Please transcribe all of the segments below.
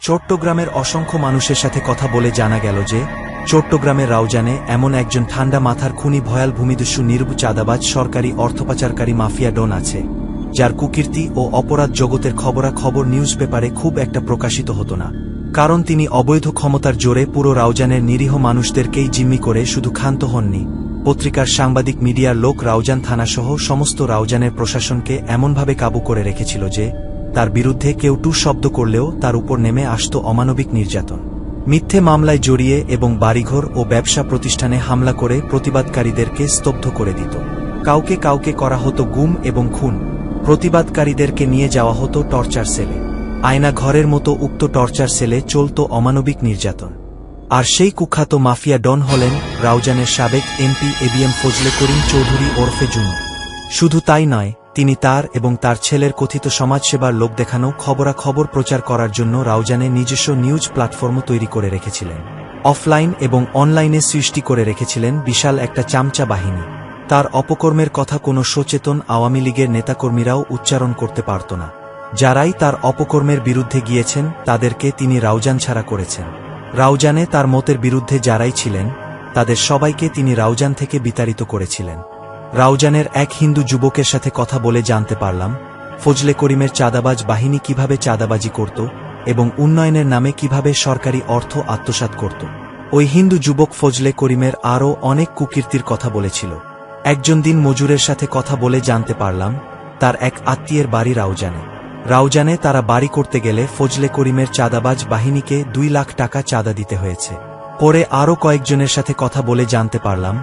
চট্টগ্রামের অসংখ্য মানুষের সাথে কথা বলে জানা গেল যে, চট্টগ্রামের রাউজানে এমন একজন ঠান্ডা মাথার খুনি ভয়াল ভূমিদস্যু নির্বু চাঁদাবাজ সরকারি অর্থপাচারকারী মাফিয়া ডন আছে, যার কুকীর্তি ও অপরাধ জগতের খবরাখবর নিউজ পেপারে খুব একটা প্রকাশিত হতো না। কারণ তিনি অবৈধ ক্ষমতার জোরে পুরো রাউজানের নিরীহ মানুষদেরকেই জিম্মি করে শুধু ক্ষান্ত হননি। পত্রিকার সাংবাদিক মিডিয়ার লোক রাউজান থানাসহ সমস্ত রাউজানের প্রশাসনকে এমনভাবে কাবু করে রেখেছিল যে তার বিরুদ্ধে কেউ টু শব্দ করলেও তার উপর নেমে আসত অমানবিক নির্যাতন। মিথ্যে মামলায় জড়িয়ে এবং বাড়িঘর ও ব্যবসা প্রতিষ্ঠানে হামলা করে প্রতিবাদকারীদেরকে স্তব্ধ করে দিত। কাউকে কাউকে করা হতো গুম এবং খুন। প্রতিবাদকারীদেরকে নিয়ে যাওয়া হতো টর্চার সেলে। আয়না ঘরের মতো উক্ত টর্চার সেলে চলত অমানবিক নির্যাতন। আর সেই কুখ্যাত মাফিয়া ডন হলেন রাউজানের সাবেক এমপি এবিএম ফজলে করিম চৌধুরী ওরফে জুনু। শুধু তাই নয় তিনি তার এবং তার ছেলের কথিত সমাজসেবার লোক দেখানো খবরাখবর প্রচার করার জন্য রাউজানে নিজস্ব নিউজ প্ল্যাটফর্ম তৈরি করে রেখেছিলেন। অফলাইন এবং অনলাইনে সৃষ্টি করে রেখেছিলেন বিশাল একটা চামচা বাহিনী। তার অপকর্মের কথা কোনো সচেতন আওয়ামী লীগের নেতাকর্মীরাও উচ্চারণ করতে পারত না। যারাই তার অপকর্মের বিরুদ্ধে গিয়েছেন, তাদেরকে তিনি রাউজান ছাড়া করেছেন। রাউজানে তার মতের বিরুদ্ধে যারাই ছিলেন, তাদের সবাইকে তিনি রাউজান থেকে বিতাড়িত করেছিলেন। রাউজানের এক হিন্দু যুবকের সাথে কথা বলে জানতে পারলাম, ফজলে করিমের চাঁদাবাজ বাহিনী কীভাবে চাঁদাবাজি করত এবং উন্নয়নের নামে কীভাবে সরকারি অর্থ আত্মসাৎ করত। ওই হিন্দু যুবক ফজলে করিমের আরও অনেক কুকীর্তির কথা বলেছিল। একজন দিন মজুরের সাথে কথা বলে জানতে পারলাম, তার এক আত্মীয়ের বাড়ি রাউজানে। রাউজানে তারা বাড়ি করতে গেলে ফজলে করিমের চাঁদাবাজ বাহিনীকে দুই লাখ টাকা চাঁদা দিতে হয়েছে। পরে আরও কয়েকজনের সাথে কথা বলে জানতে পারলাম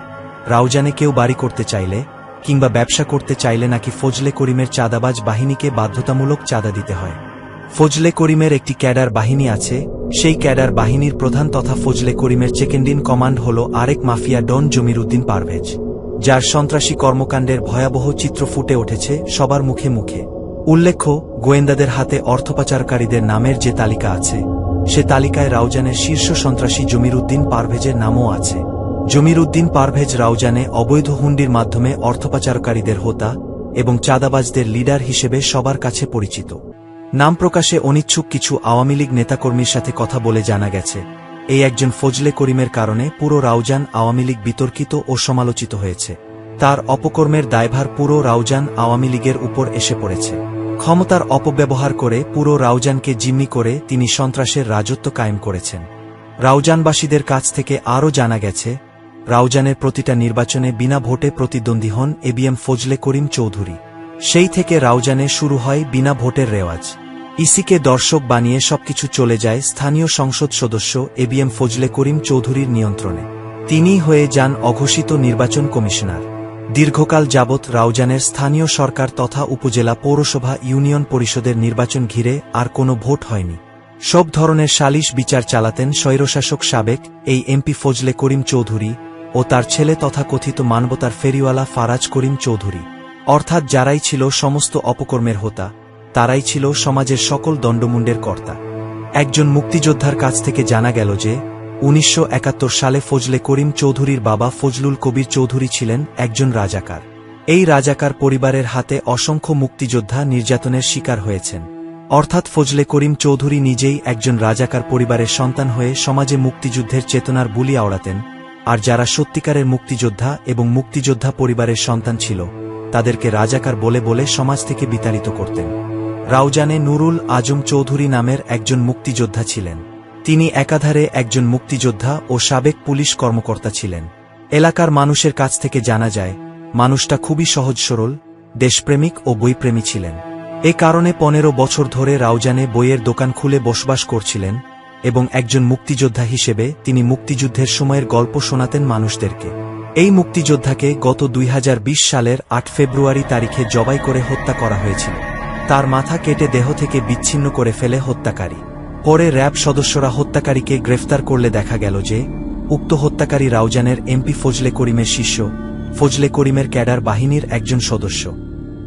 রাউজানে কেউ বাড়ি করতে চাইলে, কিংবা ব্যবসা করতে চাইলে নাকি ফজলে করিমের চাঁদাবাজ বাহিনীকে বাধ্যতামূলক চাঁদা দিতে হয়। ফজলে করিমের একটি ক্যাডার বাহিনী আছে, সেই ক্যাডার বাহিনীর প্রধান তথা ফজলে করিমের চেকেন্ডিন কমান্ড হল আরেক মাফিয়া ডন জমিরুদ্দিন পারভেজ, যার সন্ত্রাসী কর্মকাণ্ডের ভয়াবহ চিত্র ফুটে উঠেছে সবার মুখে মুখে। উল্লেখ্য, গোয়েন্দাদের হাতে অর্থপাচারকারীদের নামের যে তালিকা আছে, সে তালিকায় রাউজানের শীর্ষ সন্ত্রাসী জমিরুদ্দিন পারভেজের নামও আছে। জমিরুদ্দিন পারভেজ রাউজানে অবৈধ হুন্ডির মাধ্যমে অর্থপাচারকারীদের হোতা এবং চাঁদাবাজদের লিডার হিসেবে সবার কাছে পরিচিত। নাম প্রকাশে অনিচ্ছুক কিছু আওয়ামী লীগ নেতাকর্মীর সাথে কথা বলে জানা গেছে, এই একজন ফজলে করিমের কারণে পুরো রাউজান আওয়ামী লীগ বিতর্কিত ও সমালোচিত হয়েছে। তার অপকর্মের দায়ভার পুরো রাউজান আওয়ামী লীগের উপর এসে পড়েছে। ক্ষমতার অপব্যবহার করে পুরো রাউজানকে জিম্মি করে তিনি সন্ত্রাসের রাজত্ব কায়েম করেছেন। রাউজানবাসীদের কাছ থেকে আরও জানা গেছে রাউজানের প্রতিটা নির্বাচনে বিনা ভোটে প্রতিদ্বন্দ্বী হন এবিএম ফজলে করিম চৌধুরী। সেই থেকে রাউজানে শুরু হয় বিনা ভোটের রেওয়াজ। ইসিকে দর্শক বানিয়ে সবকিছু চলে যায় স্থানীয় সংসদ সদস্য এবিএম ফজলে করিম চৌধুরীর নিয়ন্ত্রণে। তিনি হয়ে যান অঘোষিত নির্বাচন কমিশনার। দীর্ঘকাল যাবৎ রাউজানের স্থানীয় সরকার তথা উপজেলা পৌরসভা ইউনিয়ন পরিষদের নির্বাচন ঘিরে আর কোনো ভোট হয়নি। সব ধরনের সালিশ বিচার চালাতেন স্বৈরশাসক সাবেক এই এমপি ফজলে করিম চৌধুরী ও তার ছেলে তথা কথিত মানবতার ফেরিওয়ালা ফারাজ করিম চৌধুরী। অর্থাৎ যারাই ছিল সমস্ত অপকর্মের হোতা, তারাই ছিল সমাজের সকল দণ্ডমুণ্ডের কর্তা। একজন মুক্তিযোদ্ধার কাছ থেকে জানা গেল যে, উনিশশো একাত্তর সালে ফজলে করিম চৌধুরীর বাবা ফজলুল কবির চৌধুরী ছিলেন একজন রাজাকার। এই রাজাকার পরিবারের হাতে অসংখ্য মুক্তিযোদ্ধা নির্যাতনের শিকার হয়েছেন। অর্থাৎ ফজলে করিম চৌধুরী নিজেই একজন রাজাকার পরিবারের সন্তান হয়ে সমাজে মুক্তিযুদ্ধের চেতনার বুলি আওড়াতেন আর যারা সত্যিকারের মুক্তিযোদ্ধা এবং মুক্তিযোদ্ধা পরিবারের সন্তান ছিল, তাদেরকে রাজাকার বলে বলে সমাজ থেকে বিতাড়িত করতেন। রাউজানে নুরুল আজম চৌধুরী নামের একজন মুক্তিযোদ্ধা ছিলেন। তিনি একাধারে একজন মুক্তিযোদ্ধা ও সাবেক পুলিশ কর্মকর্তা ছিলেন। এলাকার মানুষের কাছ থেকে জানা যায়, মানুষটা খুবই সহজ সরল, দেশপ্রেমিক ও বইপ্রেমী ছিলেন। এ কারণে পনেরো বছর ধরে রাউজানে বইয়ের দোকান খুলে বসবাস করছিলেন এবং একজন মুক্তিযোদ্ধা হিসেবে তিনি মুক্তিযুদ্ধের সময়ের গল্প শোনাতেন মানুষদেরকে। এই মুক্তিযোদ্ধাকে গত দুই হাজার বিশ সালের আট ফেব্রুয়ারি তারিখে জবাই করে হত্যা করা হয়েছিল। তার মাথা কেটে দেহ থেকে বিচ্ছিন্ন করে ফেলে হত্যাকারী। পরে র্যাব সদস্যরা হত্যাকারীকে গ্রেফতার করলে দেখা গেল যে, উক্ত হত্যাকারী রাউজানের এমপি ফজলে করিমের শিষ্য, ফজলে করিমের ক্যাডার বাহিনীর একজন সদস্য।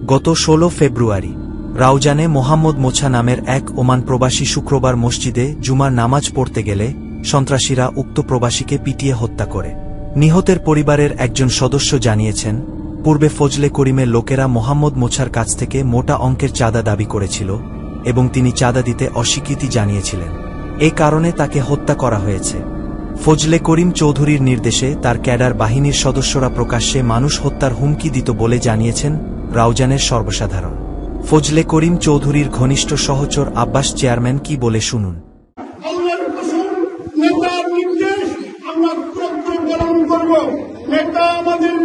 গত ১৬ ফেব্রুয়ারি রাউজানে মোহাম্মদ মোছা নামের এক ওমান প্রবাসী শুক্রবার মসজিদে জুমার নামাজ পড়তে গেলে সন্ত্রাসীরা উক্ত প্রবাসীকে পিটিয়ে হত্যা করে। নিহতের পরিবারের একজন সদস্য জানিয়েছেন, পূর্বে ফজলে করিমের লোকেরা মোহাম্মদ মোছার কাছ থেকে মোটা অঙ্কের চাঁদা দাবি করেছিল এবং তিনি চাঁদা দিতে অস্বীকৃতি জানিয়েছিলেন। এ কারণে তাকে হত্যা করা হয়েছে। ফজলে করিম চৌধুরীর নির্দেশে তার ক্যাডার বাহিনীর সদস্যরা প্রকাশ্যে মানুষ হত্যার হুমকি দিত বলে জানিয়েছেন রাউজানের সর্বসাধারণ। ফজলে করিম চৌধুরীর ঘনিষ্ঠ সহচর আব্বাস চেয়ারম্যান কি বলে শুনুন। আল্লাহর কসম নেতার নির্দেশ আমরা পুরোপুরি পালন করব। নেতা আমাদের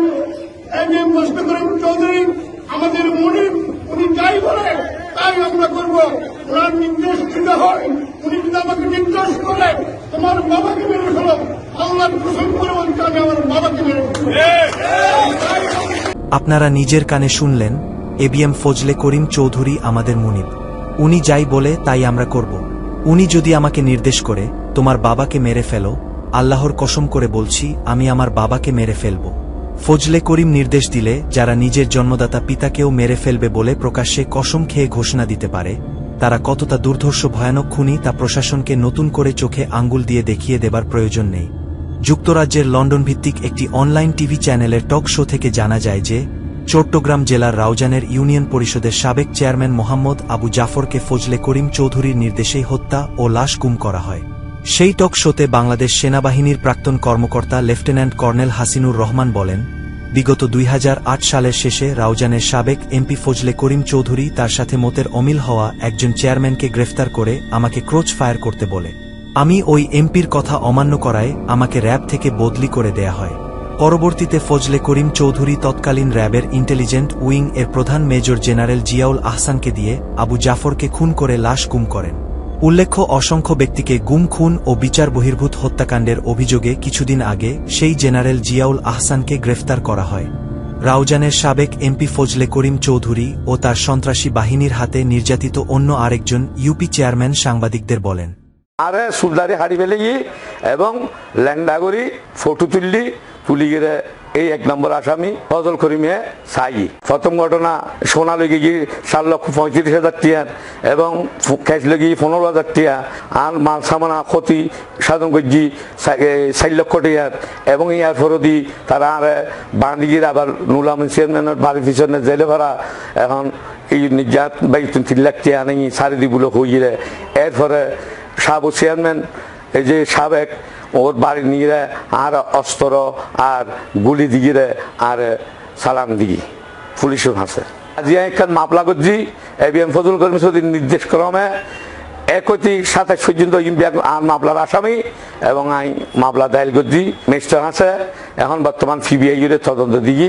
এম এম মুশফিকুর চৌধুরী আমাদের মনির উনি যাই বলে তাই আমরা করব। ওনার নির্দেশ দিতে হয় উনি যদি আমাকে নির্দেশ করে তোমার বাবাকে মেরে ফেলো। আল্লাহর কসম করে আমি আমার বাবাকে মেরে আপনারা নিজের কানে শুনলেন? এবিএম ফজলে করিম চৌধুরী আমাদের মুনিব। উনি যাই বলে, তাই আমরা করব। উনি যদি আমাকে নির্দেশ করে, তোমার বাবাকে মেরে ফেলো, আল্লাহর কসম করে বলছি, আমি আমার বাবাকে মেরে ফেলব। ফজলে করিম নির্দেশ দিলে, যারা নিজের জন্মদাতা পিতাকেও মেরে ফেলবে বলে প্রকাশ্যে কসম খেয়ে ঘোষণা দিতে পারে, তারা কতটা দুর্ধর্ষ ভয়ানক খুনি তা প্রশাসনকে নতুন করে চোখে আঙ্গুল দিয়ে দেখিয়ে দেবার প্রয়োজন নেই। যুক্তরাজ্যের লন্ডন ভিত্তিক একটি অনলাইন টিভি চ্যানেলের টক শো থেকে জানা যায় যে চট্টগ্রাম জেলার রাউজানের ইউনিয়ন পরিষদের সাবেক চেয়ারম্যান মোহাম্মদ আবু জাফরকে ফজলে করিম চৌধুরীর নির্দেশেই হত্যা ও লাশ গুম করা হয়। সেই টক শোতে বাংলাদেশ সেনাবাহিনীর প্রাক্তন কর্মকর্তা লেফটেন্যান্ট কর্নেল হাসিনুর রহমান বলেন, বিগত দুই হাজার আট সালের শেষে রাউজানের সাবেক এমপি ফজলে করিম চৌধুরী তার সাথে মতের অমিল হওয়া একজন চেয়ারম্যানকে গ্রেফতার করে আমাকে ক্রোচ ফায়ার করতে বলে। আমি ওই এমপির কথা অমান্য করায় আমাকে র্যাব থেকে বদলি করে দেয়া হয়। পরবর্তীতে ফজলে করিম চৌধুরী তৎকালীন র্যাবের ইন্টেলিজেন্ট উইং এর প্রধান মেজর জেনারেল জিয়াউল আহসানকে দিয়ে আবু জাফরকে খুন করে লাশ গুম করেন। উল্লেখ্য, অসংখ্য ব্যক্তিকে গুম, খুন ও বিচার বহির্ভূত হত্যাকাণ্ডের অভিযোগে কিছুদিন আগে সেই জেনারেল জিয়াউল আহসানকে গ্রেফতার করা হয়। রাউজানের সাবেক এমপি ফজলে করিম চৌধুরী ও তার সন্ত্রাসী বাহিনীর হাতে নির্যাতিত অন্য আরেকজন ইউপি চেয়ারম্যান সাংবাদিকদের বলেন। আরে সুলদারি হারি ফেলে গিয়ে এবং ল্যাংডা করি গিয়ে এই এক নম্বর আসামি ফজল করিমে সাই। প্রথম ঘটনা সোনা লেগে গিয়ে চার লক্ষ পঁয়ত্রিশ হাজার টিয়ার এবং ক্যাশ লেগে পনেরো হাজার টিয়া আর মাল সামানা ক্ষতি সাধন করছি চার লক্ষ টিয়ার এবং ইয়ার ফরদি তারা আর বাঁধিয়ে আবার নুলাম চেয়ারম্যানের বাড়ির পিছনে জেলে ভরা এখন এই নির্যাত বাই তিন লাখ টিয়া নেই সারি দিবুলো হইয়ে এরপরে সাবু চেয়ারম্যান এই যে সাবেক ওর বাড়ি নিয়ে আর অস্ত্র আর গুলি দিয়ে আর সালাম দিই পুলিশের হাসে আজি একখান মামলা করছি, এবিএম ফজল কর্মী নির্দেশ ক্রমে একতি সাতাশ পর্যন্ত আর মামলার আসামি এবং আই মামলা দায়ের করছি। মিস্টার আছে, এখন বর্তমান সিবিআই তদন্ত দিই।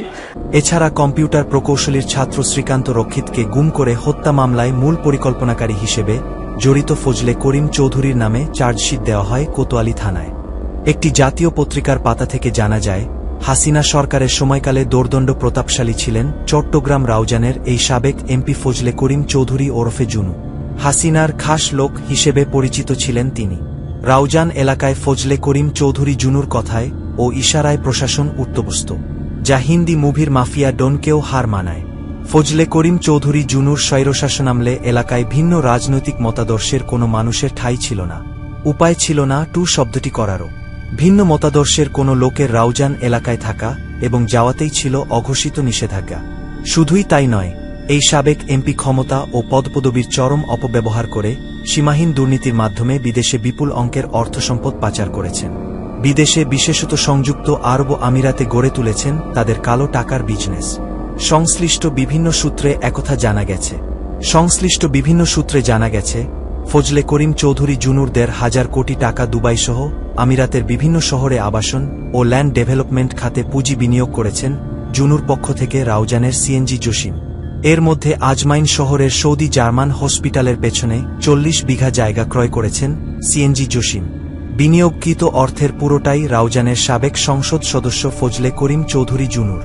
এছাড়া কম্পিউটার প্রকৌশলীর ছাত্র শ্রীকান্ত রক্ষিতকে গুম করে হত্যা মামলায় মূল পরিকল্পনাকারী হিসেবে জড়িত ফজলে করিম চৌধুরীর নামে চার্জশিট দেওয়া হয় কোতোয়ালি থানায়। একটি জাতীয় পত্রিকার পাতা থেকে জানা যায়, হাসিনা সরকারের সময়কালে দোর্দণ্ড প্রতাপশালী ছিলেন চট্টগ্রাম রাউজানের এই সাবেক এমপি ফজলে করিম চৌধুরী ওরফে জুনু। হাসিনার খাস লোক হিসেবে পরিচিত ছিলেন তিনি। রাউজান এলাকায় ফজলে করিম চৌধুরী জুনুর কথায় ও ইশারায় প্রশাসন উত্তবস্ত যা হিন্দি মুভির মাফিয়া ডনকেও হার মানায়। ফজলে করিম চৌধুরী জুনুর স্বৈরশাসন আমলে এলাকায় ভিন্ন রাজনৈতিক মতাদর্শের কোনো মানুষের ঠাঁই ছিল না। উপায় ছিল না টু শব্দটি করারও। ভিন্ন মতাদর্শের কোনো লোকের রাউজান এলাকায় থাকা এবং যাওয়াতেই ছিল অঘোষিত নিষেধাজ্ঞা। শুধুই তাই নয়, এই সাবেক এমপি ক্ষমতা ও পদপদবীর চরম অপব্যবহার করে সীমাহীন দুর্নীতির মাধ্যমে বিদেশে বিপুল অঙ্কের অর্থসম্পদ পাচার করেছেন। বিদেশে বিশেষত সংযুক্ত আরব আমিরাতে গড়ে তুলেছেন তাদের কালো টাকার বিজনেস। সংশ্লিষ্ট বিভিন্ন সূত্রে একথা জানা গেছে। সংশ্লিষ্ট বিভিন্ন সূত্রে জানা গেছে ফজলে করিম চৌধুরী জুনুর দেড় হাজার কোটি টাকা দুবাই সহ আমিরাতের বিভিন্ন শহরে আবাসন ও ল্যান্ড ডেভেলপমেন্ট খাতে পুঁজি বিনিয়োগ করেছেন জুনুর পক্ষ থেকে রাউজানের সিএনজি জসিম। এর মধ্যে আজমাইন শহরের সৌদি জার্মান হসপিটালের পেছনে চল্লিশ বিঘা জায়গা ক্রয় করেছেন সিএনজি জসিম। বিনিয়োগকৃত অর্থের পুরোটাই রাউজানের সাবেক সংসদ সদস্য ফজলে করিম চৌধুরী জুনুর।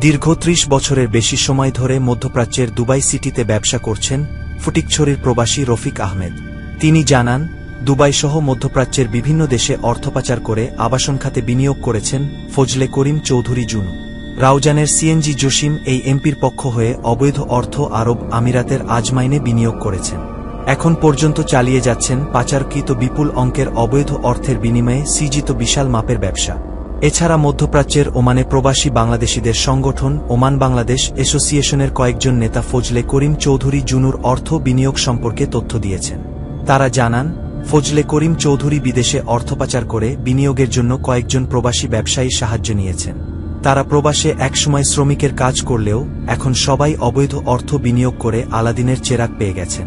দীর্ঘ ত্রিশ বছরের বেশি সময় ধরে মধ্যপ্রাচ্যের দুবাই সিটিতে ব্যবসা করছেন ফটিকছড়ির প্রবাসী রফিক আহমেদ। তিনি জানান দুবাই সহ মধ্যপ্রাচ্যের বিভিন্ন দেশে অর্থপাচার করে আবাসন খাতে বিনিয়োগ করেছেন ফজলে করিম চৌধুরী জুনু। রাউজানের সিএনজি জসিম এই এমপির পক্ষ হয়ে অবৈধ অর্থ আরব আমিরাতের আজমাইনে বিনিয়োগ করেছেন। এখন পর্যন্ত চালিয়ে যাচ্ছেন পাচারকৃত বিপুল অঙ্কের অবৈধ অর্থের বিনিময়ে সৃজিত বিশাল মাপের ব্যবসা। এছাড়া মধ্যপ্রাচ্যের ওমানে প্রবাসী বাংলাদেশিদের সংগঠন, ওমান বাংলাদেশ অ্যাসোসিয়েশনের কয়েকজন নেতা ফজলে করিম চৌধুরী জুনুর অর্থ বিনিয়োগ সম্পর্কে তথ্য দিয়েছেন। তারা জানান, ফজলে করিম চৌধুরী বিদেশে অর্থ পাচার করে বিনিয়োগের জন্য কয়েকজন প্রবাসী ব্যবসায়ী সাহায্য নিয়েছেন। তারা প্রবাসে একসময় শ্রমিকের কাজ করলেও এখন সবাই অবৈধ অর্থ বিনিয়োগ করে আলাদিনের চেরাক পেয়ে গেছেন।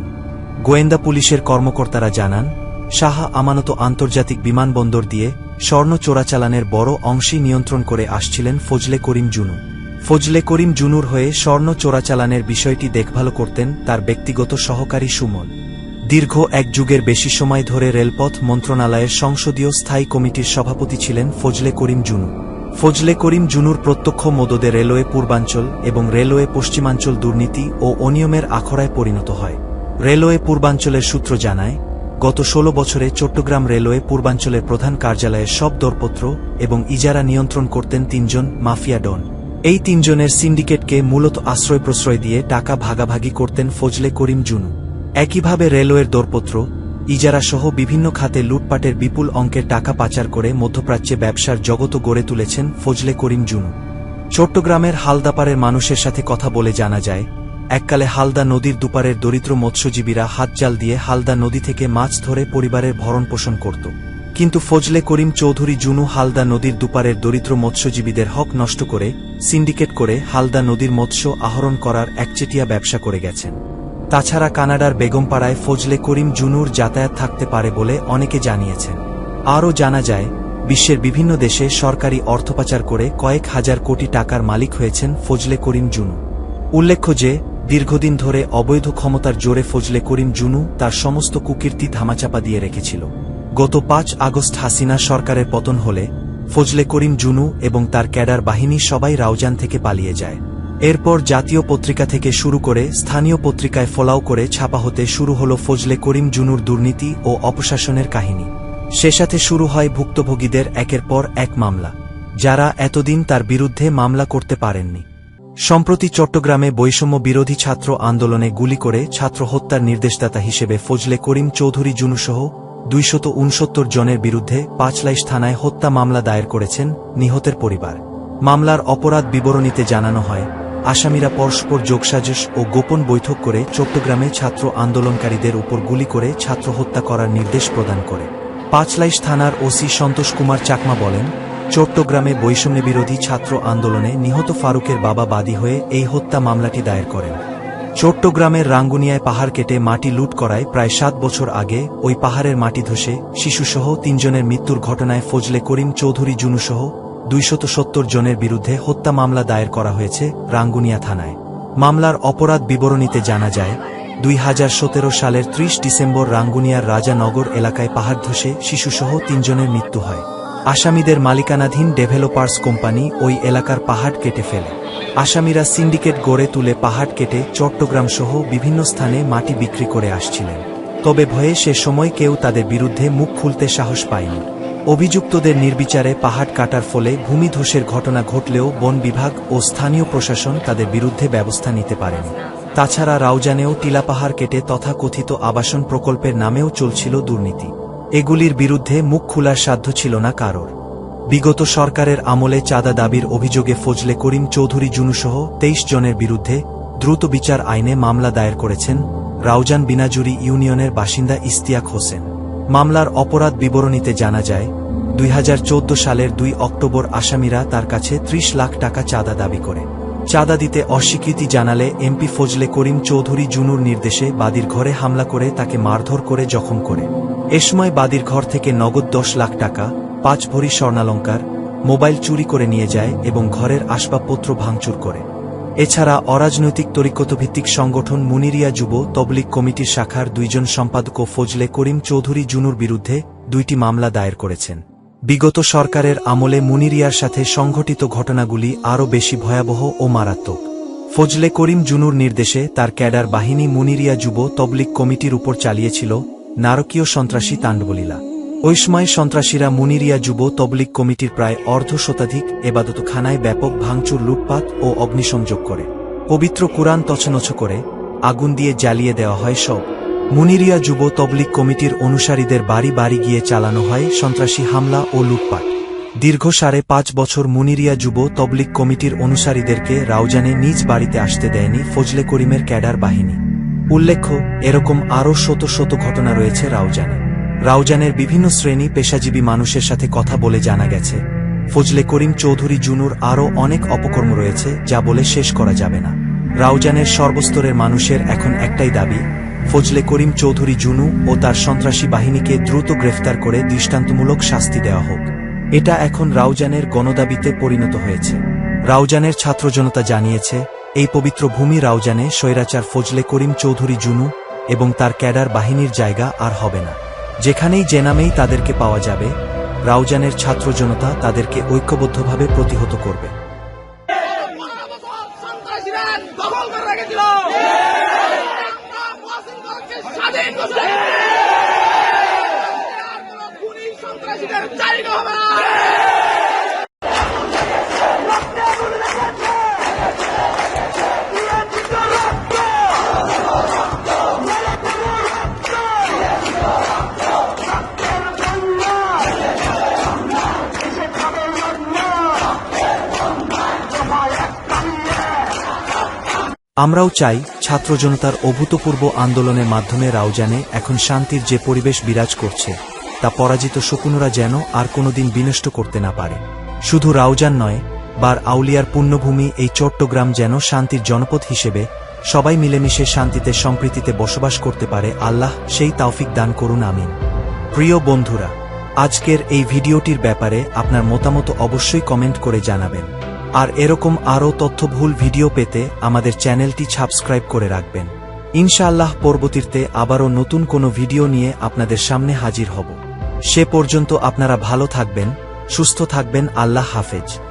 গোয়েন্দা পুলিশের কর্মকর্তারা জানান শাহ আমানত আন্তর্জাতিক বিমানবন্দর দিয়ে স্বর্ণ চোরাচালানের বড় অংশই নিয়ন্ত্রণ করে আসছিলেন ফজলে করিম জুনু। ফজলে করিম জুনুর হয়ে স্বর্ণ চোরাচালানের বিষয়টি দেখভাল করতেন তার ব্যক্তিগত সহকারী সুমন। দীর্ঘ এক যুগের বেশি সময় ধরে রেলপথ মন্ত্রণালয়ের সংসদীয় স্থায়ী কমিটির সভাপতি ছিলেন ফজলে করিম জুনু। ফজলে করিম জুনুর প্রত্যক্ষ মদদে রেলওয়ে পূর্বাঞ্চল এবং রেলওয়ে পশ্চিমাঞ্চল দুর্নীতি ও অনিয়মের আখড়ায় পরিণত হয়। রেলওয়ে পূর্বাঞ্চলের সূত্র জানায় গত ১৬ বছরে চট্টগ্রাম রেলওয়ে পূর্বাঞ্চলের প্রধান কার্যালয়ের সব দরপত্র এবং ইজারা নিয়ন্ত্রণ করতেন তিনজন মাফিয়া ডন। এই তিনজনের সিন্ডিকেটকে মূলত আশ্রয় প্রশ্রয় দিয়ে টাকা ভাগাভাগি করতেন ফজলে করিম জুনু। একইভাবে রেলওয়ের দরপত্র, ইজারাসহ বিভিন্ন খাতে লুটপাটের বিপুল অঙ্কের টাকা পাচার করে মধ্যপ্রাচ্যে ব্যবসার জগত গড়ে তুলেছেন ফজলে করিম জুনু। চট্টগ্রামের হালদাপাড়ের মানুষের সাথে কথা বলে জানা যায় এককালে হালদা নদীর দুপারের দরিদ্র মৎস্যজীবীরা হাতজাল দিয়ে হালদা নদী থেকে মাছ ধরে পরিবারের ভরণ পোষণ করত। কিন্তু ফজলে করিম চৌধুরী জুনু হালদা নদীর দুপারের দরিদ্র মৎস্যজীবীদের হক নষ্ট করে, সিন্ডিকেট করে হালদা নদীর মৎস্য আহরণ করার একচেটিয়া ব্যবসা করে গেছেন। তাছাড়া কানাডার বেগমপাড়ায় ফজলে করিম জুনুর যাতায়াত থাকতে পারে বলে অনেকে জানিয়েছেন। আরও জানা যায়, বিশ্বের বিভিন্ন দেশে সরকারি অর্থপাচার করে কয়েক হাজার কোটি টাকার মালিক হয়েছেন ফজলে করিম জুনু। উল্লেখ্য যে দীর্ঘদিন ধরে অবৈধ ক্ষমতার জোরে ফজলে করিম জুনু তার সমস্ত কুকীর্তি ধামাচাপা দিয়ে রেখেছিল। গত পাঁচ আগস্ট হাসিনা সরকারের পতন হলে, ফজলে করিম জুনু এবং তার ক্যাডার বাহিনী সবাই রাউজান থেকে পালিয়ে যায়। এরপর জাতীয় পত্রিকা থেকে শুরু করে স্থানীয় পত্রিকায় ফলাও করে ছাপা হতে শুরু হল ফজলে করিম জুনুর দুর্নীতি ও অপশাসনের কাহিনী। সে সাথে শুরু হয় ভুক্তভোগীদের একের পর এক মামলা, যারা এতদিন তার বিরুদ্ধে মামলা করতে পারেননি। সম্প্রতি চট্টগ্রামে বৈষম্য বিরোধী ছাত্র আন্দোলনে গুলি করে ছাত্র হত্যার নির্দেশদাতা হিসেবে ফজলে করিম চৌধুরী জুনুসহ দুইশত উনসত্তর জনের বিরুদ্ধে পাঁচলাইশ থানায় হত্যা মামলা দায়ের করেছেন নিহতের পরিবার। মামলার অপরাধ বিবরণীতে জানানো হয়, আসামিরা পরস্পর যোগসাজশ ও গোপন বৈঠক করে চট্টগ্রামে ছাত্র আন্দোলনকারীদের উপর গুলি করে ছাত্র হত্যা করার নির্দেশ প্রদান করে। পাঁচলাইশ থানার ওসি সন্তোষ কুমার চাকমা বলেন চট্টগ্রামে বৈষম্য বিরোধী ছাত্র আন্দোলনে নিহত ফারুকের বাবা বাদী হয়ে এই হত্যা মামলাটি দায়ের করেন। চট্টগ্রামের রাঙ্গুনিয়ায় পাহাড় কেটে মাটি লুট করায় প্রায় সাত বছর আগে ওই পাহাড়ের মাটি ধসে শিশুসহ তিনজনের মৃত্যুর ঘটনায় ফজলে করিম চৌধুরী জুনুসহ দুইশত সত্তর জনের বিরুদ্ধে হত্যা মামলা দায়ের করা হয়েছে রাঙ্গুনিয়া থানায়। মামলার অপরাধ বিবরণীতে জানা যায়, দুই হাজার সতেরো সালের ত্রিশ ডিসেম্বর রাঙ্গুনিয়ার রাজানগর এলাকায় পাহাড় ধসে শিশুসহ তিনজনের মৃত্যু হয়। আসামিদের মালিকানাধীন ডেভেলপার্স কোম্পানি ওই এলাকার পাহাড় কেটে ফেলে। আসামিরা সিন্ডিকেট গড়ে তুলে পাহাড় কেটে চট্টগ্রাম সহ বিভিন্ন স্থানে মাটি বিক্রি করে আসছিলেন। তবে ভয়ে সে সময় কেউ তাদের বিরুদ্ধে মুখ খুলতে সাহস পায়নি। অভিযুক্তদের নির্বিচারে পাহাড় কাটার ফলে ভূমিধসের ঘটনা ঘটলেও বন বিভাগ ও স্থানীয় প্রশাসন তাদের বিরুদ্ধে ব্যবস্থা নিতে পারেনি। তাছাড়া রাউজানেও টিলাপাহাড় কেটে তথাকথিত আবাসন প্রকল্পের নামেও চলছিল দুর্নীতি। এগুলির বিরুদ্ধে মুখ খোলার সাধ্য ছিল না কারোর। বিগত সরকারের আমলে চাঁদা দাবির অভিযোগে ফজলে করিম চৌধুরী জুনুসহ তেইশ জনের বিরুদ্ধে দ্রুত বিচার আইনে মামলা দায়ের করেছেন রাউজান বিনাজুরি ইউনিয়নের বাসিন্দা ইস্তিয়াক হোসেন। মামলার অপরাধ বিবরণীতে জানা যায়, দুই হাজার চৌদ্দ সালের দুই অক্টোবর আসামিরা তার কাছে ত্রিশ লাখ টাকা চাঁদা দাবি করে। চাঁদা দিতে অস্বীকৃতি জানালে এমপি ফজলে করিম চৌধুরী জুনুর নির্দেশে বাদীর ঘরে হামলা করে তাকে মারধর করে জখম করে। এ সময় বাদীর ঘর থেকে নগদ দশ লাখ টাকা, পাঁচ ভরি স্বর্ণালঙ্কার, মোবাইল চুরি করে নিয়ে যায় এবং ঘরের আসবাবপত্র ভাঙচুর করে। এছাড়া অরাজনৈতিক তরিকতভিত্তিক সংগঠন মুনিরিয়া যুব তবলিক কমিটির শাখার দুইজন সম্পাদক ফজলে করিম চৌধুরী জুনুর বিরুদ্ধে দুইটি মামলা দায়ের করেছেন। বিগত সরকারের আমলে মুনিরিয়ার সাথে সংঘটিত ঘটনাগুলি আরও বেশি ভয়াবহ ও মারাত্মক। ফজলে করিম জুনুর নির্দেশে তার ক্যাডার বাহিনী মুনিরিয়া যুব তবলিক কমিটির উপর চালিয়েছিল নারকীয় সন্ত্রাসী তাণ্ডবলীলা। ঐসময় সন্ত্রাসীরা মুনিরিয়া যুব তবলিক কমিটির প্রায় অর্ধ শতাধিক এবাদতখানায় ব্যাপক ভাঙচুর লুটপাত ও অগ্নিসংযোগ করে। পবিত্র কুরআন তছনছ করে আগুন দিয়ে জ্বালিয়ে দেওয়া হয় সব। মুনিরিয়া যুব তবলিক কমিটির অনুসারীদের বাড়ি বাড়ি গিয়ে চালানো হয় সন্ত্রাসী হামলা ও লুটপাট। দীর্ঘ সাড়ে পাঁচ বছর মুনিরিয়া যুব তবলিক কমিটির অনুসারীদেরকে রাউজানে নিজ বাড়িতে আসতে দেয়নি ফজলে করিমের ক্যাডার বাহিনী। উল্লেখ্য, এরকম আরও শত শত ঘটনা রয়েছে রাউজানে। রাউজানের বিভিন্ন শ্রেণি পেশাজীবী মানুষের সাথে কথা বলে জানা গেছে, ফজলে করিম চৌধুরী জুনুর আরও অনেক অপকর্ম রয়েছে যা বলে শেষ করা যাবে না। রাউজানের সর্বস্তরের মানুষের এখন একটাই দাবি ফজলে করিম চৌধুরী জুনু ও তার সন্ত্রাসী বাহিনীকে দ্রুত গ্রেফতার করে দৃষ্টান্তমূলক শাস্তি দেওয়া হোক। এটা এখন রাউজানের গণদাবিতে পরিণত হয়েছে। রাউজানের ছাত্র জনতা জানিয়েছে, এই পবিত্র ভূমি রাউজানে স্বৈরাচার ফজলে করিম চৌধুরী জুনু এবং তার ক্যাডার বাহিনীর জায়গা আর হবে না। যেখানেই যে নামেই তাদেরকে পাওয়া যাবে, রাউজানের ছাত্র জনতা তাদেরকে ঐক্যবদ্ধভাবে প্রতিহত করবে। সন্ত্রাসীদের জায়গা হবে না। আমরাও চাই ছাত্র জনতার অভূতপূর্ব আন্দোলনের মাধ্যমে রাউজানে এখন শান্তির যে পরিবেশ বিরাজ করছে, তা পরাজিত শকুনরা যেন আর কোনোদিন বিনষ্ট করতে না পারে। শুধু রাউজান নয়, বার আউলিয়ার পুণ্যভূমি এই চট্টগ্রাম যেন শান্তির জনপদ হিসেবে সবাই মিলেমিশে শান্তিতে সম্প্রীতিতে বসবাস করতে পারে আল্লাহ সেই তাওফিক দান করুন, আমিন। প্রিয় বন্ধুরা, আজকের এই ভিডিওটির ব্যাপারে আপনার মতামত অবশ্যই কমেন্ট করে জানাবেন। আর এরকম আরও তথ্যভুল ভিডিও পেতে আমাদের চ্যানেলটি সাবস্ক্রাইব করে রাখবেন। ইনশাআল্লাহ পরবর্তীতে আবারও নতুন কোনো ভিডিও নিয়ে আপনাদের সামনে হাজির হব। সে পর্যন্ত আপনারা ভালো থাকবেন, সুস্থ থাকবেন, আল্লাহ হাফেজ।